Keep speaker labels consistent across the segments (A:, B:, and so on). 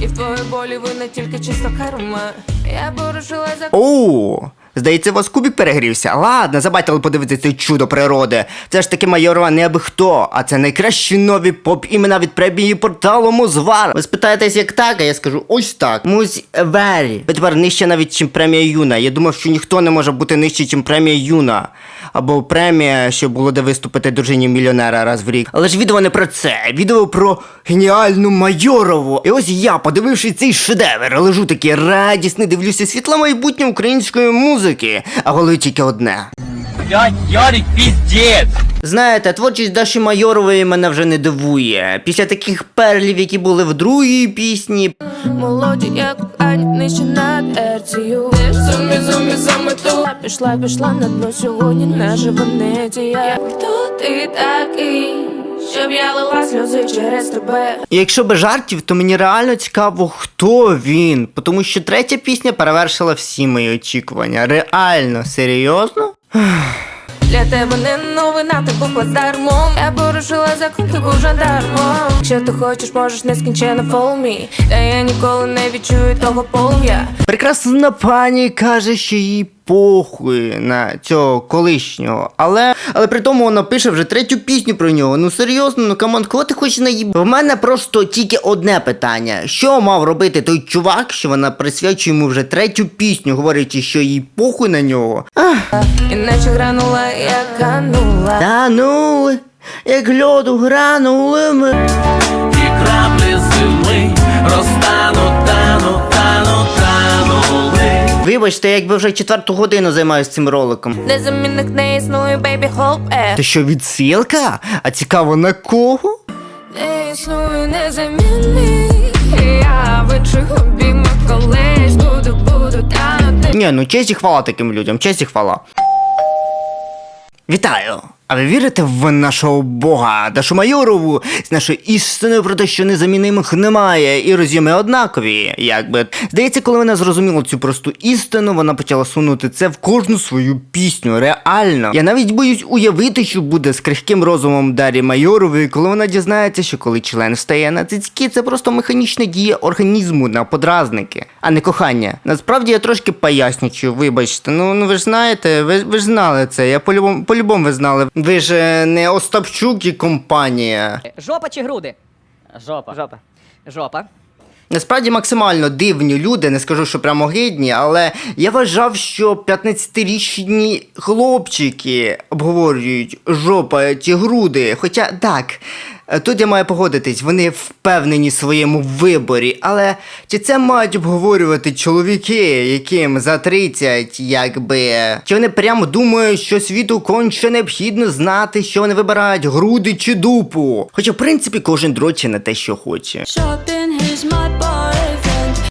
A: І в твоїй болі вина тільки чисто карма. Я борушила за...
B: О, здається, у вас кубик перегрівся. Ладно, забайтили подивитися це чудо природи. Це ж таки майорова не аби хто, а це найкращі нові поп імена від премії порталу Музвар. Ви спитаєтесь, як так, а я скажу ось так. Музвері. Ви тепер нижче навіть, чим премія Юна. Я думав, що ніхто не може бути нижче, чим премія Юна. Або премія, що було де виступити дружині мільйонера раз в рік. Але ж відео не про це. Відео про геніальну Майорову. І ось я, подивившись цей шедевр, лежу такий радісний, дивлюся світла майбутнє української музики, а голові тільки одне.
C: Ярик, пиздец!
B: Знаєте, творчість Даші Майорової мене вже не дивує. Після таких перлів, які були в другій пісні,
A: Молоді, як ані нижче над ерцію. Зумі, зумі, замету. Пішла, пішла на дно сьогодні не живонетія. Хто ти такий, щоб я лила сльози через тебе?
B: І якщо без жартів, то мені реально цікаво, хто він. Тому що третя пісня перевершила всі мої очікування. Реально, серйозно?
A: Для тебе не новина, ти був плацдармом Я порушила закон, ти був жандармом Якщо ти хочеш, можеш нескінченно me Та я ніколи не відчую того полум'я
B: Прекрасна пані каже, що їй похуй на цього колишнього. Але але при тому вона пише вже третю пісню про нього. Ну серйозно, ну камон, кого ти хочеш наїб? В мене просто тільки одне питання: що мав робити той чувак, що вона присвячує йому вже третю пісню, говорячи, що їй похуй на нього? Ах,
A: Іначе гранула, я канула
B: та ну, як льоду гранули ми.
C: И крапли зими розтану, танули.
B: я якби вже четверту годину займаюся цим роликом.
A: Незамінник не існує, бейбі е
B: Ти що, відсилка? А цікаво на кого?
A: Не існує незамінник Я в інших обіймах колись буду, буду танути
B: Ні, ну честь і хвала таким людям, честь і хвала. Вітаю! А ви вірите в нашого Бога, Дашу Майорову, з нашою істиною про те, що незамінимих немає, і роз'єми однакові, якби. Здається, коли вона зрозуміла цю просту істину, вона почала сунути це в кожну свою пісню. Реально. Я навіть боюсь уявити, що буде з крихким розумом Дарі Майорової, коли вона дізнається, що коли член стає на цицьки, це просто механічна дія організму на подразники, а не кохання. Насправді я трошки пояснюю, вибачте. Ну, ну ви ж знаєте, ви, ви ж знали це. Я по-любому, по-любому ви знали. Ви ж е, не Остапчук і компанія.
D: Жопа чи груди? Жопа. Жопа. Жопа.
B: Насправді максимально дивні люди, не скажу, що прямо гидні, але я вважав, що 15-річні хлопчики обговорюють жопа чи груди. Хоча так, тут я маю погодитись, вони впевнені в своєму виборі, але чи це мають обговорювати чоловіки, яким за 30, якби. Чи вони прямо думають, що світу конче необхідно знати, що вони вибирають груди чи дупу? Хоча, в принципі, кожен дроче на те, що хоче.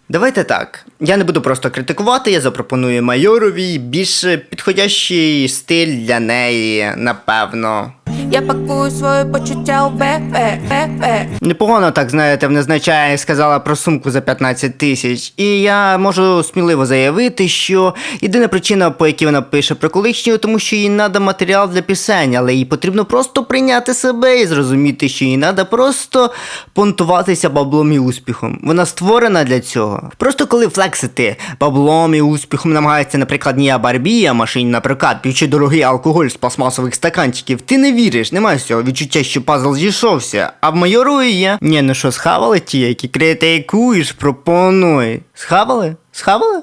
B: Давайте так. Я не буду просто критикувати, я запропоную майорові більш підходящий стиль для неї, напевно.
A: Я пакую свої почуття у бекпек, бекпек
B: Непогано так, знаєте, в незначає сказала про сумку за 15 тисяч. І я можу сміливо заявити, що єдина причина, по якій вона пише про колишнього, тому що їй треба матеріал для пісень, але їй потрібно просто прийняти себе і зрозуміти, що їй треба просто понтуватися баблом і успіхом. Вона створена для цього. Просто коли флексити баблом і успіхом намагається, наприклад, Ніа Барбія машині на прокат, п'ючи дорогий алкоголь з пластмасових стаканчиків, ти не віриш, немає цього відчуття, що пазл зійшовся. А в майору є. Ні, ну що, схавали ті, які критикуєш, пропонуй. Схавали? Схавали?